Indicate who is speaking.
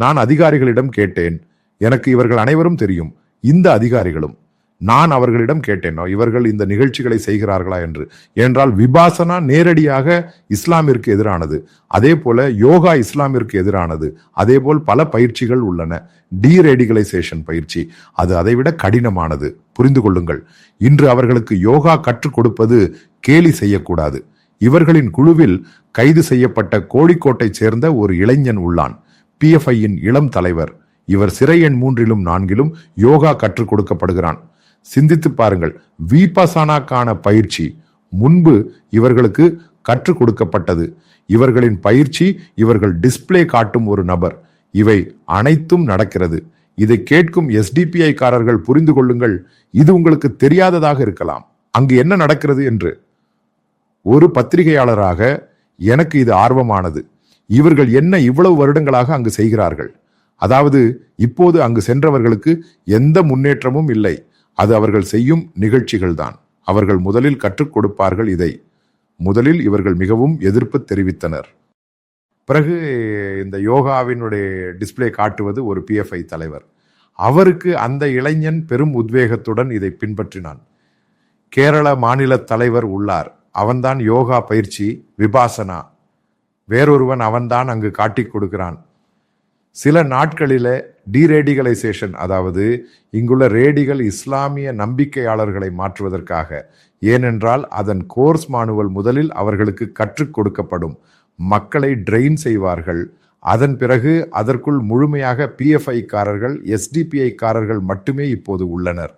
Speaker 1: நான் அதிகாரிகளிடம் கேட்டேன். எனக்கு இவர்கள் அனைவரும் தெரியும். இந்த அதிகாரிகளும். நான் அவர்களிடம் கேட்டேனோ. இவர்கள் இந்த நிகழ்ச்சிகளை செய்கிறார்களா என்று. என்றால் விபாசனா நேரடியாக இஸ்லாமிற்கு எதிரானது. அதே போல யோகா இஸ்லாமிற்கு எதிரானது. அதே போல் பல பயிற்சிகள் உள்ளன. டீரேடிகலைசேஷன் பயிற்சி. அது அதைவிட கடினமானது. புரிந்து கொள்ளுங்கள். இன்று அவர்களுக்கு யோகா கற்றுக் கொடுப்பது கேலி செய்யக்கூடாது. இவர்களின் குழுவில் கைது செய்யப்பட்ட கோழிக்கோட்டை சேர்ந்த ஒரு இளைஞன் உள்ளான். பிஎஃப்ஐயின் இளம் தலைவர். இவர் சிறை எண் மூன்றிலும் நான்கிலும் யோகா கற்றுக் கொடுக்கப்படுகிறான். சிந்தித்து பாருங்கள். விபசானாக்கான பயிற்சி முன்பு இவர்களுக்கு கற்றுக் கொடுக்கப்பட்டது. இவர்களின் பயிற்சி இவர்கள் டிஸ்ப்ளே காட்டும் ஒரு நபர். இவை அனைத்தும் நடக்கிறது. இதை கேட்கும் எஸ்டிபிஐ காரர்கள் புரிந்து கொள்ளுங்கள். இது உங்களுக்கு தெரியாததாக இருக்கலாம். அங்கு என்ன நடக்கிறது என்று. ஒரு பத்திரிகையாளராக எனக்கு இது ஆர்வமானது. இவர்கள் என்ன இவ்வளவு வருடங்களாக அங்கு செய்கிறார்கள்? அதாவது இப்போது அங்கு சென்றவர்களுக்கு எந்த முன்னேற்றமும் இல்லை. அது அவர்கள் செய்யும் நிகழ்ச்சிகள்தான். அவர்கள் முதலில் கற்றுக் கொடுப்பார்கள் இதை. முதலில் இவர்கள் மிகவும் எதிர்ப்பு தெரிவித்தனர். பிறகு இந்த யோகாவினுடைய டிஸ்ப்ளே காட்டுவது ஒரு பிஎஃப்ஐ தலைவர். அவருக்கு அந்த இளைஞன் பெரும் உத்வேகத்துடன் இதை பின்பற்றினான். கேரள மாநில தலைவர் உள்ளார். அவன்தான் யோகா பயிற்சி விபாசனா. வேறொருவன் அவன்தான் அங்கு காட்டி கொடுக்கிறான். சில நாட்களில் டீரேடிகலைசேஷன் அதாவது இங்குள்ள ரேடிகள் இஸ்லாமிய நம்பிக்கையாளர்களை மாற்றுவதற்காக ஏனென்றால் அதன் கோர்ஸ் மானுவல் முதலில் அவர்களுக்கு கற்றுக் கொடுக்கப்படும். மக்களை ட்ரெயின் செய்வார்கள். அதன் பிறகு அதற்குள் முழுமையாக பிஎஃப்ஐ காரர்கள் எஸ்டிபிஐ காரர்கள் மட்டுமே இப்போது உள்ளனர்.